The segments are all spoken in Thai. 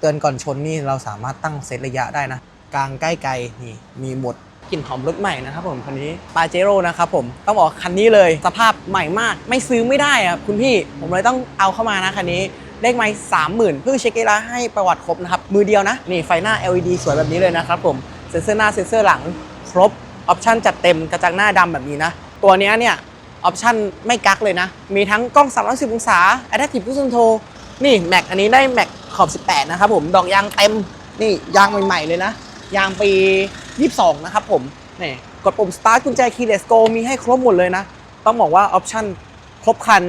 เตือนก่อนชนนี่เราสามารถตั้งเซตระยะได้นะ กลางใกล้ไกลนี่มีหมดกลิ่นหอมรถใหม่นะครับผมคันนี้ปาเจโร่นะครับผมต้องบอกคันนี้เลยสภาพใหม่มากไม่ซื้อไม่ได้อะคุณพี่ผมเลยต้องเอาเข้ามานะคันนี้เลขไม้สามหมื่นเพื่อเช็คเอราให้ประวัติครบนะครับ มือเดียวนะ นี่ไฟหน้า LED สวยแบบนี้เลยนะครับผมเซ็นเซอร์หน้าเซ็นเซอร์หลังครบออปชั่นจัดเต็มกระจังหน้าดำแบบนี้นะ ตัวเนี้ยเนี่ยออปชั่นไม่กักเลยนะ มีทั้งกล้อง310องศา Adaptive Cruise Control นี่แม็กอันนี้ได้แม็ก ขอบ 18 นะครับผมดอกยางเต็มนี่ยางใหม่ๆเลยนะ ยางปี 22 นะครับผมนี่กดปุ่ม start กุญแจ keyless go มีให้ครบหมดเลยนะ ต้องบอกว่าออปชั่นครบครัน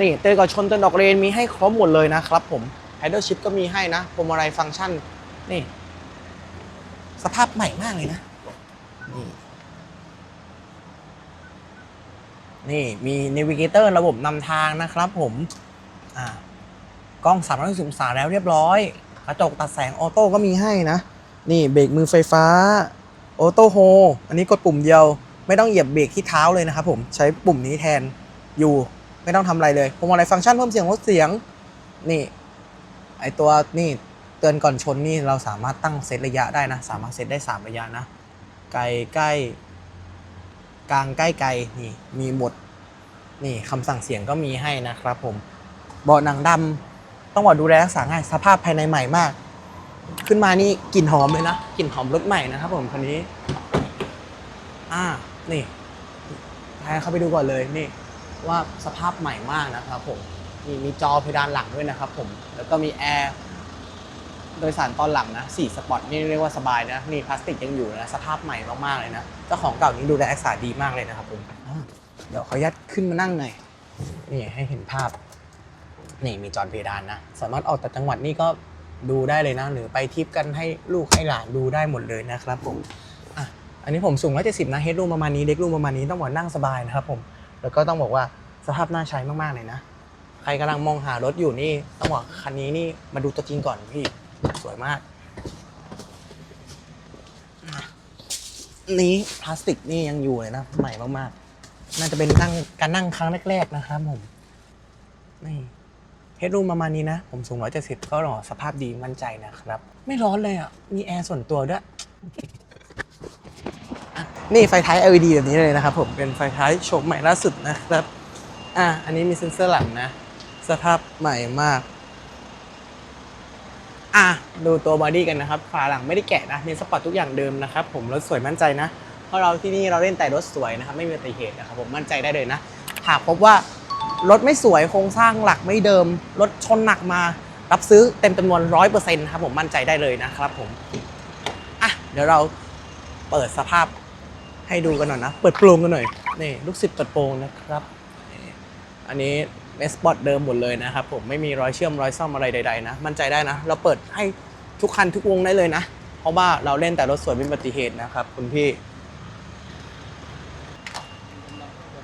นี่เตือนก่อนชนเตือนออกเลนมีให้ครบหมดเลยนะครับผม Paddle shift ก็มีให้นะพวงมาลัยฟังก์ชันนี่สภาพใหม่มากเลยนะ นี่นี่มี Navigator ระบบนำทางนะครับผม อ่า กล้อง360องศาแล้วเรียบร้อย กระจกตัดแสงออโต้ก็มีให้นะ นี่เบรกมือไฟฟ้าออโต้โฮอันนี้กดปุ่มเดียว ไม่ต้องเหยียบเบรกที่เท้าเลยนะครับผมใช้ปุ่มนี้แทนอยู่ไม่ต้องทำอะไรเลยพวงมาลัยฟังก์ชันเพิ่มเสียงลดเสียงนี่ไอตัวนี่เตือนก่อนชนนี่เราสามารถตั้งเซตระยะได้นะ สามารถเซตได้ 3 ระยะนะ ไกลใกล้กลางใกล้ไกลนี่มีหมดนี่คำสั่งเสียงก็มีให้นะครับผมเบาะหนังดำ ต้องบอกดูแลรักษาง่ายสภาพภายในใหม่มาก ขึ้นมานี่กลิ่นหอมเลยนะกลิ่นหอมรถใหม่นะครับผมคันนี้ อ่านี่ให้เข้าไปดูก่อนเลยนี่ ว่าสภาพใหม่มากนะครับผมนี่มีจอเพดานหลังด้วยนะครับผมแล้วก็มีแอร์โดยสารตอนหลังนะสี่สปอร์ตนี่เรียกว่าสบายนะนี่พลาสติกยังอยู่นะสภาพใหม่มากๆเลยนะเจ้าของเก่านี้ดูแลรักษาดีมากเลยนะครับผมเดี๋ยวขออนุญาตขึ้นมานั่งหน่อยนี่ให้เห็นภาพ นี่มีจอเพดานนะ สามารถออกจากจังหวัดนี่ก็ดูได้เลยนะ หรือไปทริปกันให้ลูกให้หลานดูได้หมดเลยนะครับผมอะอันนี้ผมสูง170นะเฮดรูมประมาณนี้เด็กรูมประมาณนี้ต้องบอกนั่งสบายนะครับผมแล้วก็ต้องบอกว่าสภาพน่าใช้มากๆเลยนะ ใครกำลังมองหารถอยู่นี่ต้องบอกคันนี้นี่มาดูตัวจริงก่อนพี่สวยมากนี้พลาสติกนี่ยังอยู่เลยนะใหม่มากๆ น่าจะเป็นนั่งการนั่งครั้งแรกๆนะครับผมนี่ เฮดรูมประมาณนี้นะ ผมสูง 170 ก็หล่อสภาพดีมั่นใจนะครับ ไม่ร้อนเลยอะ มีแอร์ส่วนตัวด้วยอะนี่ไฟท้าย LED แบบนี้เลยนะครับผม เป็นไฟท้ายโฉมใหม่ล่าสุดนะครับ อะ อันนี้มีเซ็นเซอร์หลังนะ สภาพใหม่มาก อะ ดูตัวบอดี้กันนะครับ ฝาหลังไม่ได้แกะนะมีสปอร์ตทุกอย่างเดิมนะครับผม รถสวยมั่นใจนะ เพราะเราที่นี่เราเล่นแต่รถสวยนะครับ ไม่มีอุบัติเหตุนะครับผม มั่นใจได้เลยนะ หากพบว่า รถไม่สวยโครงสร้างหลักไม่เดิม รถชนหนักมา รับซื้อเต็มจำนวนร้อยเปอร์เซ็นต์ครับผมมั่นใจได้เลยนะครับผมอะเดี๋ยวเราเปิดสภาพให้ดูกันหน่อยนะ เปิดโปรงกันหน่อย นี่ลูกศิษย์เปิดโปรงนะครับนี่อันนี้เมสปอตเดิมหมดเลยนะครับผมไม่มีรอยเชื่อมรอยซ่อมอะไรใดๆนะ มั่นใจได้นะ เราเปิดให้ทุกคันทุกวงได้เลยนะ เพราะว่าเราเล่นแต่รถสวยไม่มีอุบัติเหตุนะครับคุณพี่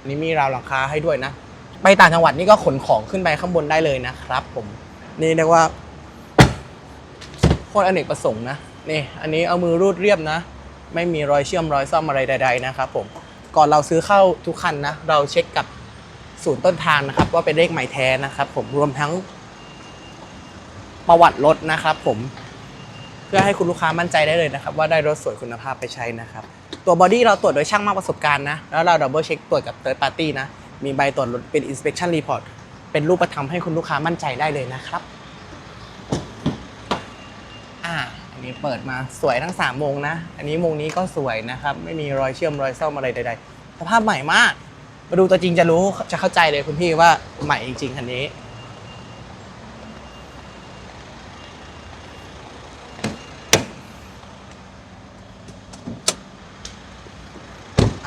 นนี้มีราวหลังคาให้ด้วยนะ ไปต่างจังหวัดนี่ก็ขนของขึ้นไปข้างบนได้เลยนะครับ ผมนี่เรียกว่าโคตรอเนกประสงค์นะนี่อันนี้เอามือรูดเรียบนะ ไม่มีรอยเชื่อมรอยซ่อมอะไรใด ๆ นะครับผมก่อนเราซื้อเข้าทุกคันนะ เราเช็คกับศูนย์ต้นทางนะครับ ว่าเป็นเลขหมายแท้นะครับ ผมรวมทั้งประวัติรถนะครับผมเพื่อให้คุณลูกค้ามั่นใจได้เลยนะครับ ว่าได้รถสวยคุณภาพไปใช้นะครับ ตัวบอดี้เราตรวจโดยช่างมากประสบการณ์นะ แล้วเราดับเบิลเช็คตรวจกับ third party นะ มีใบตรวจรถเป็น inspection report เป็นรูปธรรมให้คุณลูกค้ามั่นใจได้เลยนะครับ อ่า อันนี้เปิดมาสวยทั้ง3โมงนะ อันนี้โมงนี้ก็สวยนะครับ ไม่มีรอยเชื่อมรอยซ่อมอะไรใดๆ สภาพใหม่มาก มาดูตัวจริงจะรู้จะเข้าใจเลยคุณพี่ว่าใหม่จริงๆคันนี้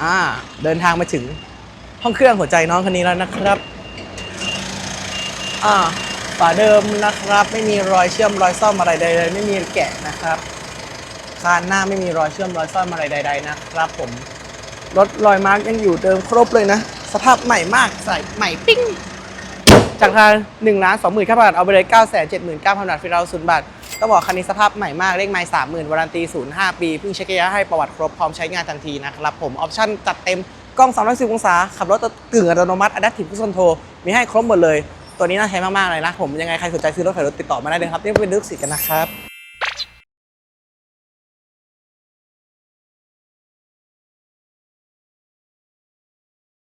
อ่าเดินทางมาถึง ห้องเครื่องหัวใจน้องคันนี้แล้วนะครับ อ่าฝาเดิมนะครับ ไม่มีรอยเชื่อมรอยซ่อมอะไรใดๆไม่มีแกะนะครับคานหน้าไม่มีรอยเชื่อมรอยซ่อมอะไรใด ๆ นะครับ ผมรถรอยมาร์กยังอยู่เดิมครบเลยนะ สภาพใหม่มากใส่ใหม่ปิ้งจากทางหนึ่งล้านสองหมื่นเก้าพันบาทเอาไปเลยเก้าแสนเจ็ดหมื่นเก้าพันบาทฟรีเราศูนย์บาทต้องบอกคันนี้สภาพใหม่มากเลขไม้สามหมื่นวารันตีศูนย์ห้าปีเพิ่งเช็คระยะให้ประวัติครบพร้อมใช้งานทันทีนะครับผมออปชั่นจัดเต็ม กล้อง360องศา ขับรถกึ่งอัตโนมัติ Adaptive Cruise Control มีให้ครบหมดเลย ตัวนี้น่าใช้มาก ๆ เลยนะ ผมยังไงใครสนใจซื้อรถขายรถติดต่อมาได้เลยครับ นี่เป็นลึกสิกันนะครับ